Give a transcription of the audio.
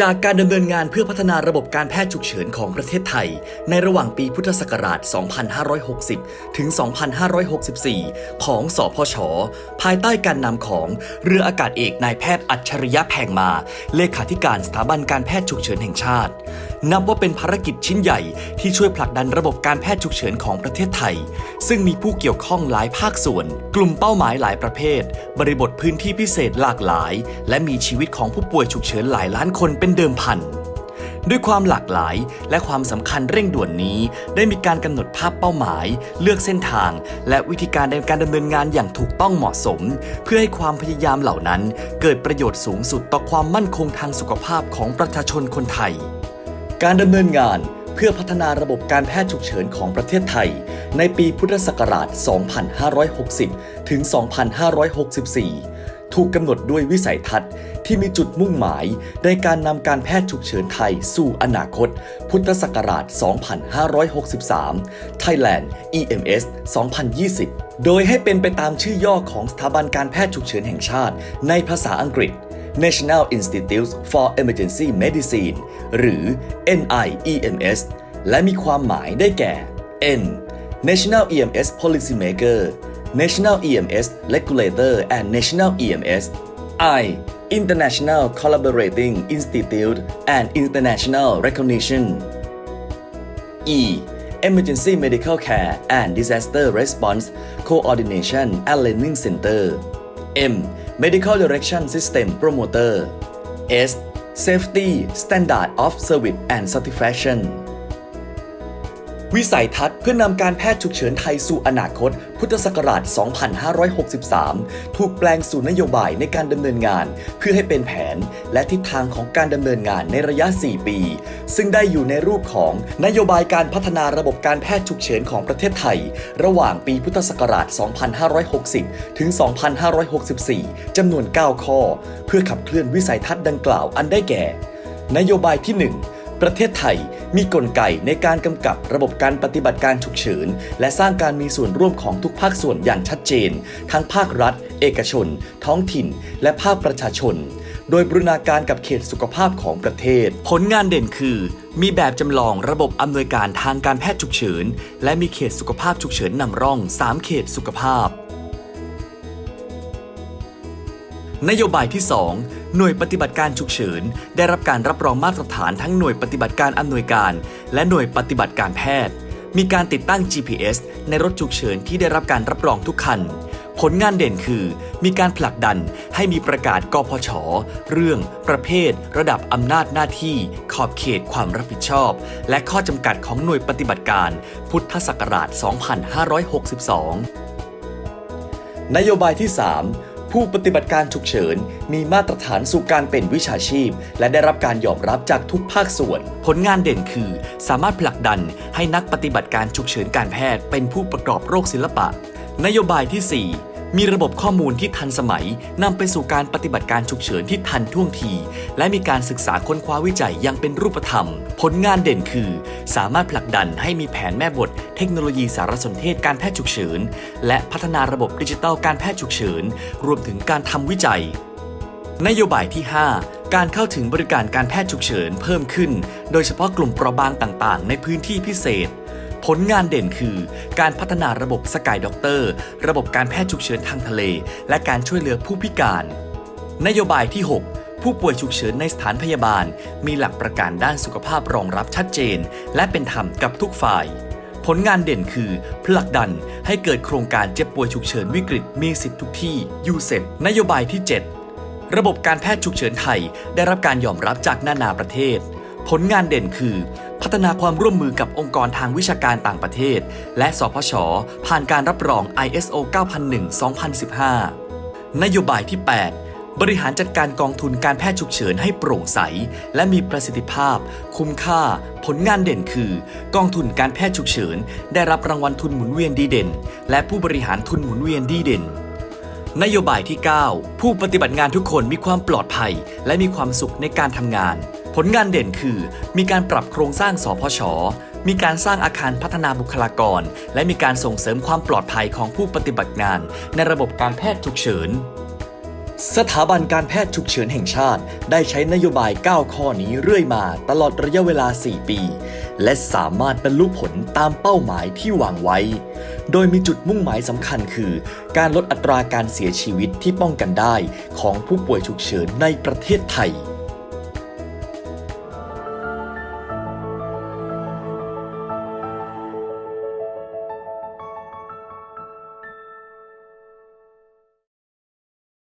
จากการดำเนินงานเพื่อพัฒนาระบบการแพทย์ฉุกเฉินของประเทศไทย ในระหว่างปีพุทธศักราช 2560 ถึง 2564 ของสพช ภายใต้การนำของเรืออากาศเอกนายแพทย์อัจฉริยะแพงมา เลขาธิการสถาบันการแพทย์ฉุกเฉินแห่งชาติ นับว่าเป็นภารกิจชิ้นใหญ่ที่ช่วยผลักดันระบบการแพทย์ฉุกเฉินของประเทศไทย ซึ่งมีผู้เกี่ยวข้องหลายภาคส่วน กลุ่มเป้าหมายหลายประเภท บริบทพื้นที่พิเศษหลากหลาย และมีชีวิตของผู้ป่วยฉุกเฉินหลายล้านคนเป็นเดิมพันด้วยความหลากหลายและความสำคัญเร่งด่วนนี้ ได้มีการกำหนดภาพเป้าหมาย เลือกเส้นทาง และวิธีการในการดำเนินงานอย่างถูกต้องเหมาะสม เพื่อให้ความพยายามเหล่านั้น เกิดประโยชน์สูงสุดต่อความมั่นคงทางสุขภาพของประชาชนคนไทย การดำเนินงานเพื่อพัฒนาระบบการแพทย์ฉุกเฉินของประเทศไทย ในปีพุทธศักราช 2560 ถึง 2564 ถูกกำหนดด้วยวิสัยทัศน์ที่มีจุดมุ่งหมายในการนำการแพทย์ฉุกเฉินไทยสู่อนาคต พุทธศักราช 2563 Thailand EMS 2020 โดยให้เป็นไปตามชื่อย่อของสถาบันการแพทย์ฉุกเฉินแห่งชาติในภาษาอังกฤษ National Institute for Emergency Medicine หรือ NIEMS และมีความหมายได้แก่ N National EMS Policymaker National EMS Regulator and National EMS I International Collaborating Institute and International Recognition E. Emergency Medical Care and Disaster Response Coordination and Learning Center M. Medical Direction System Promoter S. Safety Standard of Service and Satisfaction วิสัยทัศน์เพื่อนำการแพทย์ฉุกเฉินไทยสู่อนาคต พุทธศักราช 2563 ถูกแปลงสู่นโยบายในการดำเนินงาน เพื่อให้เป็นแผนและทิศทางของการดำเนินงานในระยะ 4 ปี ซึ่งได้อยู่ในรูปของนโยบายการพัฒนาระบบการแพทย์ฉุกเฉินของประเทศไทย ระหว่างปีพุทธศักราช 2560 ถึง 2564 จำนวน 9 ข้อ เพื่อขับเคลื่อนวิสัยทัศน์ดังกล่าวอันได้แก่ นโยบายที่ 1 ประเทศไทยมีกลไกในการกำกับระบบการปฏิบัติการฉุกเฉิน และสร้างการมีส่วนร่วมของทุกภาคส่วนอย่างชัดเจน ทั้งภาครัฐ เอกชน ท้องถิ่น และภาคประชาชน โดยบรูรณาการกับเขตสุขภาพของประเทศ ผลงานเด่นคือ มีแบบจำลองระบบอำนวยการทางการแพทย์ฉุกเฉิน และมีเขตสุขภาพฉุกเฉินนำร่อง 3 เขตสุขภาพ นโยบายที่ 2 หน่วยปฏิบัติการฉุกเฉิน ได้รับการรับรองมาตรฐานทั้งหน่วยปฏิบัติการอำนวยการ และหน่วยปฏิบัติการแพทย์ มีการติดตั้ง GPS ในรถฉุกเฉินที่ได้รับการรับรองทุกคัน ผลงานเด่นคือ มีการผลักดันให้มีประกาศกพช เรื่อง ประเภท ระดับอำนาจหน้าที่ ขอบเขตความรับผิดชอบ และข้อจำกัดของหน่วยปฏิบัติการ พุทธศักราช 2562 นโยบายที่ 3 ผู้ปฏิบัติการฉุกเฉิน มีมาตรฐานสู่การเป็นวิชาชีพ และได้รับการยอมรับจากทุกภาคส่วน ผลงานเด่นคือ สามารถผลักดันให้นักปฏิบัติการฉุกเฉินการแพทย์ เป็นผู้ประกอบโรคศิลปะ นโยบายที่ 4 มีระบบข้อมูลที่ทันสมัยนำไปสู่การปฏิบัติการฉุกเฉินที่ทันท่วงที และมีการศึกษาค้นคว้าวิจัยอยังเป็นรูปธรรม ผลงานเด่นคือ สามารถผลักดันให้มีแผนแม่บท เทคโนโลยีสารสนเทศการแพทย์ฉุกเฉิน และพัฒนาระบบดิจิทัลการแพทย์ฉุกเฉิน รวมถึงการทำวิจัย นโยบายที่ 5การเข้าถึงบริการการแพทย์ฉุกเฉินเพิ่มขึ้น โดยเฉพาะกลุ่มเปราะบางต่างๆ ในพื้นที่พิเศษ ผลงานเด่นคือ การพัฒนาระบบสกายด็อกเตอร์ ระบบการแพทย์ฉุกเฉินทางทะเล และการช่วยเหลือผู้พิการ นโยบายที่ 6 ผู้ป่วยฉุกเฉินในสถานพยาบาล มีหลักประกันด้านสุขภาพรองรับชัดเจน และเป็นธรรมกับทุกฝ่าย ผลงานเด่นคือผลักดันให้เกิดโครงการเจ็บป่วยฉุกเฉินวิกฤตมีสิทธิ์ทุกที่ยูเซนโยบายที่ 7 ระบบการแพทย์ฉุกเฉินไทยได้รับการยอมรับจากนานาประเทศ ผลงานเด่นคือ พัฒนาความร่วมมือกับองค์กรทางวิชาการต่างประเทศ และสพช ผ่านการรับรอง ISO 9001-2015 นโยบายที่ 8 บริหารจัดการกองทุนการแพทย์ฉุกเฉินให้โปร่งใส และมีประสิทธิภาพ คุ้มค่า ผลงานเด่นคือ กองทุนการแพทย์ฉุกเฉิน ได้รับรางวัลทุนหมุนเวียนดีเด่น และผู้บริหารทุนหมุนเวียนดีเด่นนโยบายที่ 9 ผู้ปฏิบัติงานทุกคนมีความปลอดภัย และมีความสุขในการทำงาน ผลงานเด่นคือ มีการปรับโครงสร้างสพช มีการสร้างอาคารพัฒนาบุคลากร และมีการส่งเสริมความปลอดภัยของผู้ปฏิบัติงาน ในระบบการแพทย์ฉุกเฉิน สถาบันการแพทย์ฉุกเฉินแห่งชาติ ได้ใช้นโยบาย 9 ข้อนี้เรื่อยมาตลอดระยะเวลา 4 ปี และสามารถบรรลุผลตามเป้าหมายที่วางไว้ โดยมีจุดมุ่งหมายสำคัญคือ การลดอัตราการเสียชีวิตที่ป้องกันได้ของผู้ป่วยฉุกเฉินในประเทศไทย